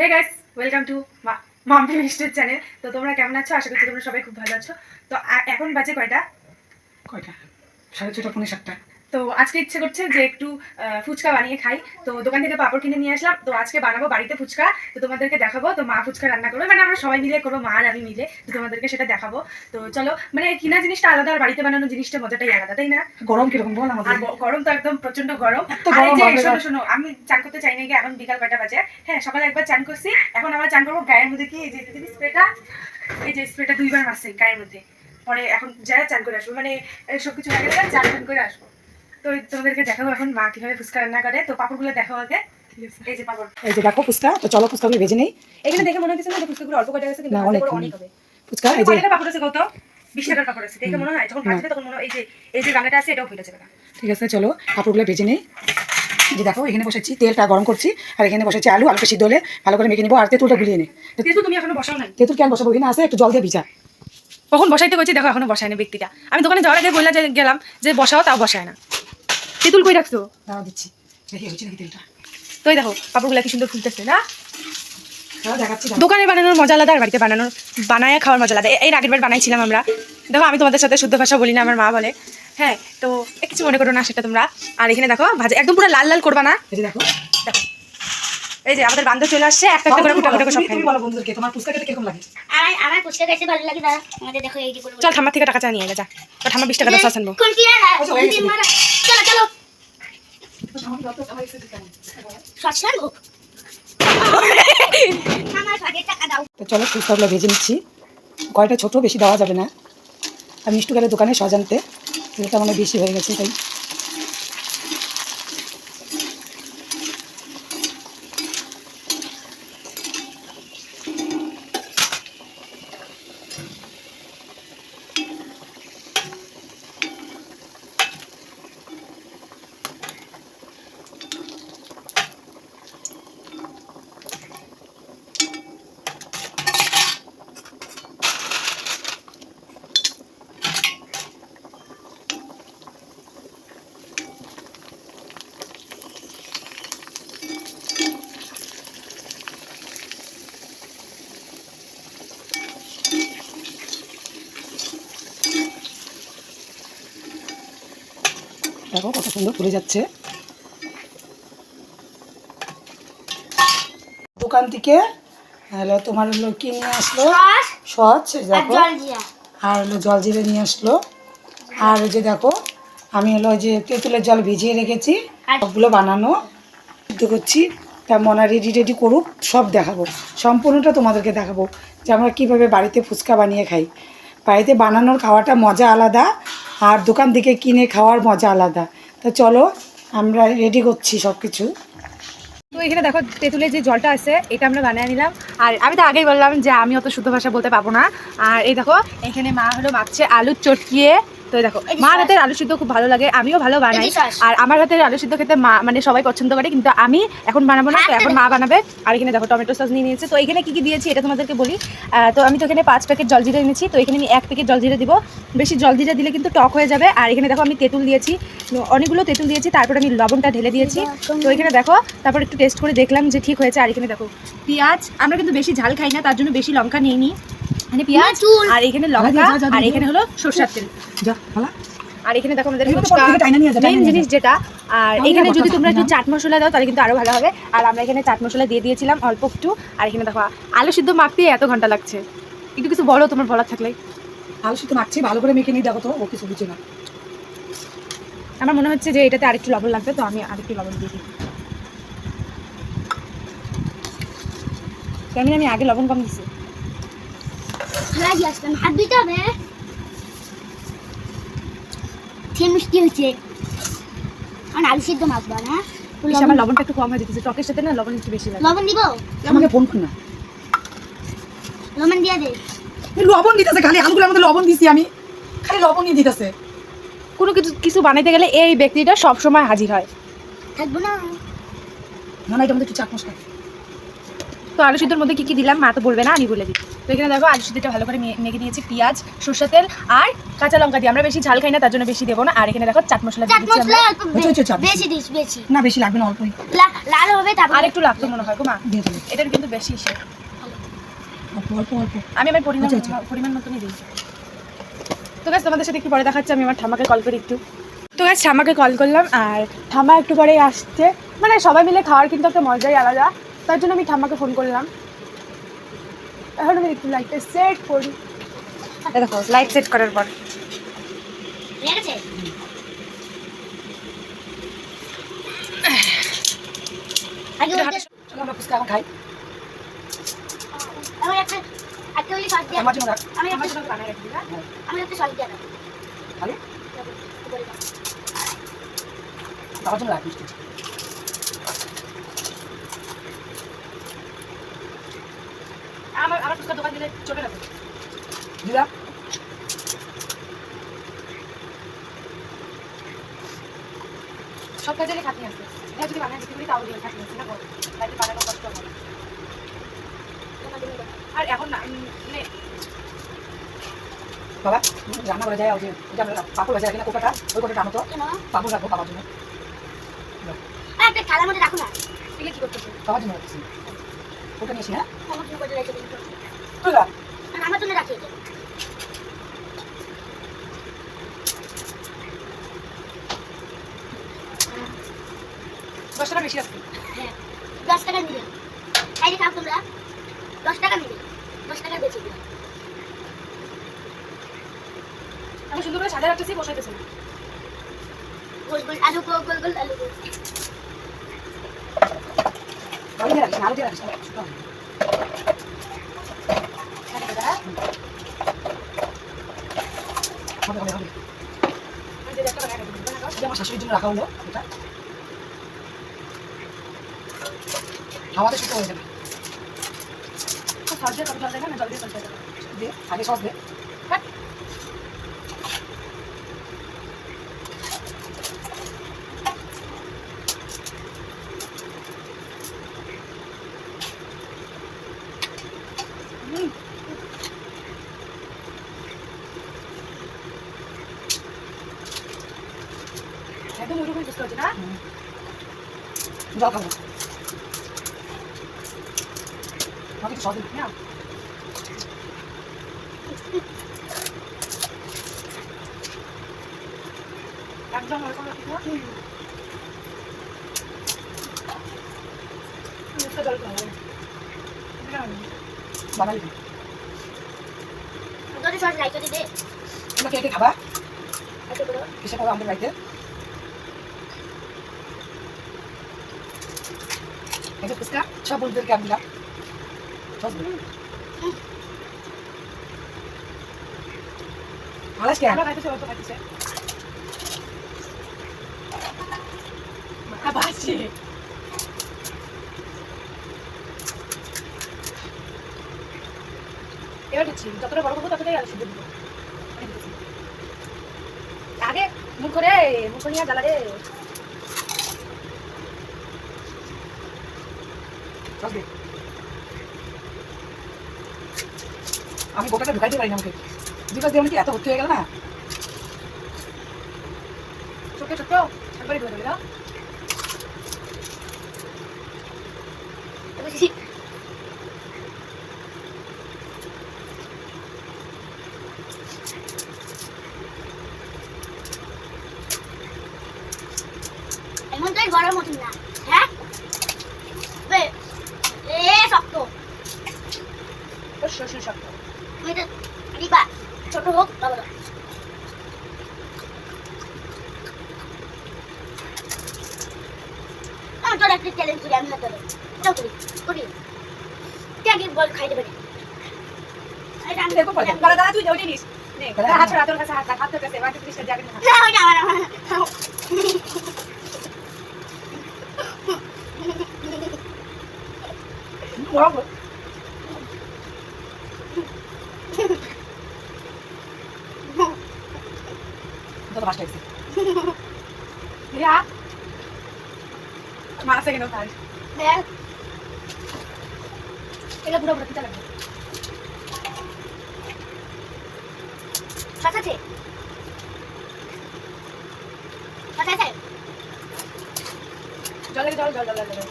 Hey guys welcome to Mampi মিস্টের channel তো তোমরা কেমন আছো? আশা করছি তোমরা সবাই খুব ভালো আছো। তো এখন বাজে কয়টা? কয়টা? সাড়ে ছটা পনেরো সাতটা। তো আজকে ইচ্ছে করছে যে একটু ফুচকা বানিয়ে খাই। তো দোকান থেকে পাপড় কিনে নিয়ে আসলাম। তো আজকে বানাবো বাড়িতে ফুচকা। তো তোমাদেরকে দেখাবো তো মা ফুচকা রান্না করবে। মানে আমরা সবাই মিলে করব মা আর আমি মিলে তো তোমাদেরকে সেটা দেখাবো। তো চলো মানে কিনা জিনিসটা আলাদা আর বাড়িতে বানানো জিনিসটা মজাটাই আলাদা তাই না? গরম কীরকম? বল আমাদের। গরম তো একদম প্রচণ্ড গরম। আর এই যে শোনো শোনো আমি চান করতে চাই না গিয়ে এখন বিকাল কয়টা বাজে? হ্যাঁ সকালে একবার চান করছি। এখন আবার চান করব গায়ের মধ্যে কি এই যে স্প্রেটা? এই যে স্প্রেটা দুইবার মারছে গায়ের মধ্যে। পরে এখন যা চান করে আসব। মানে সবকিছু হয়ে গেলে চান টান করে আসব। তো তোমাদেরকে দেখাবো এখন মা কীভাবে ফুচকা রান্না করে। তো পাপড়গুলো দেখো আগে। এই যে পাপড়। এই যে দেখো ফুচকা তো চলো ফুচকাগুলো ভেজে নেই। এখানে দেখে মনে হচ্ছে না যে ফুচকাগুলো অল্প কয়টা আছে কিন্তু অনেক পরে কম। অনেক হবে। ফুচকা এই যে পাপড় আছে কত বিশ টাকার পাপড় আছে দেখে মনে হয় যখন ভাজবে তখন মনে হয় এই যে এই যে গামলাটা আছে এটাও হয়ে যাবে ঠিক আছে চলো কাপড়গুলো ভেজে নেই। যে দেখো এখানে বসেছি তেলটা গরম করছি আর এখানে বসেছি আলু আলুকে সিদ্ধ হলে ভালো করে মেখে নিবো আর তেঁতুলটা গুলিয়ে নে। যেহেতু তুমি এখনও বসাও নাই? তেঁতুল কেন বসাবো? এখানে আছে একটু জল দিয়ে ভিজা। কখন বসাইতে গেছি দেখো এখনও বসায়নি ব্যক্তিটা। আমি দোকানে যাওয়ার আগে বললাম যে গেলাম যে বসাও তাও বসায় না। তেঁতুল কই রাখছো? দাঁড়া দিচ্ছি। দেখি হচ্ছে নাকি তেলটা? তো দেখো পাপড়গুলো কি সুন্দর ফুলতেছে না? দাঁড়া। দোকানে বানানোর মজা আলাদা আর বাড়িতে বানানোর বানায় খাওয়ার মজা আলাদা। এর আগের বার বানাইছিলাম আমরা। দেখো আমি তোমাদের সাথে শুদ্ধ ভাষা বলি না আমার মা বলে। হ্যাঁ তো কিছু মনে করো না সেটা তোমরা। আর এখানে দেখো ভাজা একদম পুরো লাল লাল করবা না? দেখো। দেখো। এই যে আমাদের বান্ধব চলে আসছে একটা একটা করে বলো, করে সব তুমি- খাই তুমি বলো বন্ধুদেরকে তোমার ফুচকা খেতে কীরকম লাগে? আমার আমার ফুচকা খেতে ভালো লাগে দাদা আমাদের দেখো এই যে চল ঠাম্মার থেকে টাকা চা নিয়ে আয়, যা। তো ঠাম্মা বিশ টাকা দশ আনব কোন কি না আচ্ছা। চলো চলো। সচ্ছান হোক আমার ভাগের টাকা দাও। তো চলো ফুচকাগুলো ভেজে নিচ্ছি। কয়টা ছোট বেশি দেওয়া যাবে না। আমি মিষ্টু গেলে দোকানে সজানতে। তেলটা মানে বেশি হয়ে গেছে তাই। দেখো কত সুন্দর ফুলে যাচ্ছে। দোকান থেকে হলো তোমার হলো কি নিয়ে আসলো? সচ দেখো। জল আর হলো জল জিরে নিয়ে আসলো। আর ওই যে দেখো আমি হলো ওই যে তেঁতুলের জল ভিজিয়ে রেখেছি সবগুলো বানানো। সিদ্ধ করছি তা মনা রেডি রেডি করুক সব দেখাবো। সম্পূর্ণটা তোমাদেরকে দেখাবো যে আমরা কীভাবে বাড়িতে ফুচকা বানিয়ে খাই। বাড়িতে বানানোর খাওয়াটা মজা আলাদা, আর দোকান থেকে কিনে খাওয়ার মজা আলাদা। তো চলো, আমরা রেডি করছি সব কিছু তো এখানে দেখো তেঁতুলের যে জলটা আছে, এটা আমরা বানিয়ে নিলাম। আর আমি তো আগেই বললাম যে আমি অত শুদ্ধ ভাষা বলতে পারব না। আর এই দেখো, এখানে মা হলো মাখছে আলু চটকিয়ে তো দেখো মার। হাতের আলু সিদ্ধ খুব ভালো লাগে আমিও ভালো বানাই। আর আমার হাতের আলু সিদ্ধ খেতে মা মানে সবাই পছন্দ করে কিন্তু আমি এখন বানাবো না তো এখন মা বানাবে। আর এখানে দেখো টমেটো সস নিয়ে নিয়েছে। তো এখানে কি কি দিয়েছি এটা তোমাদেরকে বলি। তো আমি তো এখানে পাঁচ প্যাকেট জলজিরা এনেছি তো এখানে আমি এক প্যাকেট জলজিরা দিব। বেশি জলজিরা দিলে কিন্তু টক হয়ে যাবে। আর এখানে দেখো আমি তেঁতুল দিয়েছি। অনেকগুলো তেঁতুল দিয়েছি তারপর আমি লবণটা ঢেলে দিয়েছি। তো এখানে দেখো তারপর একটু টেস্ট করে দেখলাম যে ঠিক হয়েছে। আর এখানে দেখো পেঁয়াজ আমরা কিন্তু বেশি ঝাল খাই না তার জন্য বেশি লঙ্কা নিয়ে নিই এখানে পেঁয়াজ চুল। আর এখানে লঙ্কা আর এখানে হলো সরষের তেল। যা আর এখানে দেখো আমাদের মেন জিনিস যেটা। আর এখানে যদি তোমরা একটু চাট মশলা দাও তাহলে কিন্তু আরও ভালো হবে। আর আমরা এখানে চাট মশলা দিয়ে দিয়েছিলাম অল্প একটু। আর এখানে দেখো আলু সিদ্ধ মাখতে এত ঘণ্টা লাগছে। একটু কিছু বলো তোমার বলার থাকলে। আলু শুধু মাখছি ভালো করে মেখে নিয়ে দেখো তো ও কিছু বুঝে না। আমার মনে হচ্ছে যে এটাতে আরেকটু লবণ লাগবে তো আমি আরেকটু লবণ দিয়ে দিই। কেমন আমি আগে লবণ কম দিছি। লাগি আসলাম হাত ধুইতে হবে সে মিষ্টি হয়েছে আর আলু সিদ্ধ মাখবা না আমার লবণটা একটু কম হয়ে যেতেছে টকের সাথে না লবণ একটু বেশি লাগে লবণ দিব আমাকে ফোন কর না লবণ দিয়া দে এই লবণ দিতেছে খালি আলুগুলোর মধ্যে লবণ দিছি আমি খালি লবণই দিতেছে কোনো কিছু কিছু বানাইতে গেলে এই ব্যক্তিটা সবসময় হাজির হয় থাকব না না না এটা মধ্যে একটু চাট মশলা তো আলু সিদ্ধর মধ্যে কি কি দিলাম মা তো বলবে না আমি বলে দিই তো এখানে দেখো আলু সিদ্ধিটা ভালো করে মেখে দিয়েছি পেঁয়াজ সর্ষের তেল আর কাঁচা লঙ্কা দিয়ে। আমরা বেশি ঝাল খাই না তার জন্য বেশি দেবো না। আর এখানে দেখো চাট মশলা দিয়ে চাট মশলা অল্প হচ্ছে, হচ্ছে, চাট বে- বেশি দিস বেশি। না বেশি লাগবে না অল্পই। লাল হবে তারপর আর একটু লাগতো মনে হয় গো মা এটার কিন্তু বেশি সে অল্প অল্প অল্প। আমি আমার পরিমাণ আচ্ছা, আচ্ছা। পরিমাণ মতনই দিই। তো গাছ তোমাদের সাথে একটু পরে দেখাচ্ছি আমি আমার ঠাম্মাকে কল করি একটু। তো গাছ ঠাম্মাকে কল করলাম আর ঠাম্মা একটু পরেই আসছে। মানে সবাই মিলে খাওয়ার কিন্তু একটা মজাই আলাদা। তার জন্য আমি ঠাম্মাকে ফোন করলাম। এখন আমি একটু লাইটটা সেট করি। দেখো লাইট সেট করার পর। ঠিক আছে আগে একটু ওকে হাতে- চলো আমরা ফুচকা এখন খাই আমার একটা একটা ওই সস দিয়ে আমার জন্য রাখ আমি আমার একটা জন্য বানায় রাখবি না? আমি একটা সস দিয়ে দাও ভালো উপরে আমার রাখ আমার ফুচকার দোকান দিলে চলে যাবে দিলাম। সব কাজেরই খাটনি আছে। এটা যদি বানায় দিতে পারি তাও দিয়ে খাটনি আছে না বল? বাড়িতে বানানো কষ্ট হবে। আর এখন না মানে বাবা রান্না করে যায় ওই যে আমরা পাপড় আছে কিনা কোকাটা ওই কোটাটা আনো তো। পাপড় রাখব বাবার জন্য। একটা থালার মধ্যে রাখো না। এগুলো কি করতেছো? বাবার জন্য রাখছি। ওটা নিয়েছি হ্যাঁ? করে রেখে আমার জন্য রাখি দশ টাকা বেশি আছে হ্যাঁ দশ টাকা নিবে এই খাও তোমরা দশ টাকা নিবে দশ টাকা বেঁচে দিবে আমি সুন্দর করে সাজা রাখতেছি বসাইতেছি না। গোল গোল আলু গোল গোল গোল আলু গোল বাড়ি দিয়ে রাখিস আলু দিয়ে রাখিস না শুকাও না। হবে হবে হবে আমি যে একটা বানায় রাখব, বানাও। এই যে আমার শাশুড়ির জন্য রাখা হলো এটা। আমাদের শুকনো হয়ে যাবে। সস দিয়ে কত জল দেবে না জল দিয়ে জল দেবে দে আগে সস দে কাট। হুম। একদম ওইরকমই বুঝতে হচ্ছে না খাব আমাকে একটু সস না। একদম ওরকম জল খাব। দে এত বড় কিসে খাব আমাদের বাড়িতে এই যে ফুচকা সব বন্ধুদেরকে আমি দিলাম। সস দে আলাস কে আমরা খাইতেছে অল্প খাইতেছে। মাথা বাজছে এবার দিচ্ছি যতটা বড় করব ততটাই আলু সিদ্ধ আগে মুখ করে মুখ নিয়ে জ্বালা রে সস দে আমি গোটাটা ঢুকাইতে পারি না আমাকে। বিকজ দিয়ে কি এত ভর্তি হয়ে গেল না? ছোট ছোট একবারই ঢুকে দেবে বুঝছি এমন তাই গরম মতন না হ্যাঁ বে, এ শক্ত শ্বশুর শক্ত তুমি তো দিবা ছোট হোক বাবা আমি তোর একটা চ্যালেঞ্জ করি আমি হয়তো এটাও করি আগে বল এটা আমি দেখো। দাদা তুই নিস নে হাত তোর কাছে হাত হাত তোর কাছে তুই আগে masa gitu kan ya এটা পুরো পুরো পিতা লাগবে। সাথে সাথে জল জল জল জল জল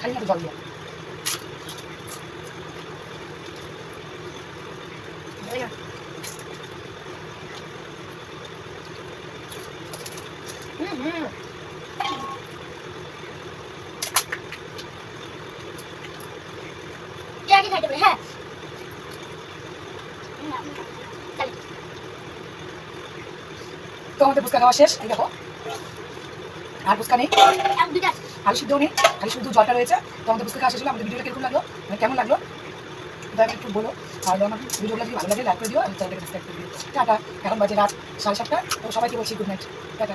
খালি জল দিয়ে। তো আমাদের ফুচকা খাওয়া শেষ এই দেখো। আর ফুচকা নেই। আলু সিদ্ধ নেই খালি শুধু জলটা রয়েছে। তো আমাদের ফুচকা খাওয়া শেষ হলো আমাদের ভিডিওটা কীরকম লাগল? মানে কেমন লাগল? দয়া একটু বলো। আর আমার ভিডিওগুলো যদি ভালো লাগে লাইক করে দিও আর চ্যানেলটাকে সাবস্ক্রাইব করে দিও। টাটা এখন বাজে রাত সাড়ে সাতটা। তো সবাইকে বলছি গুড নাইট টাটা।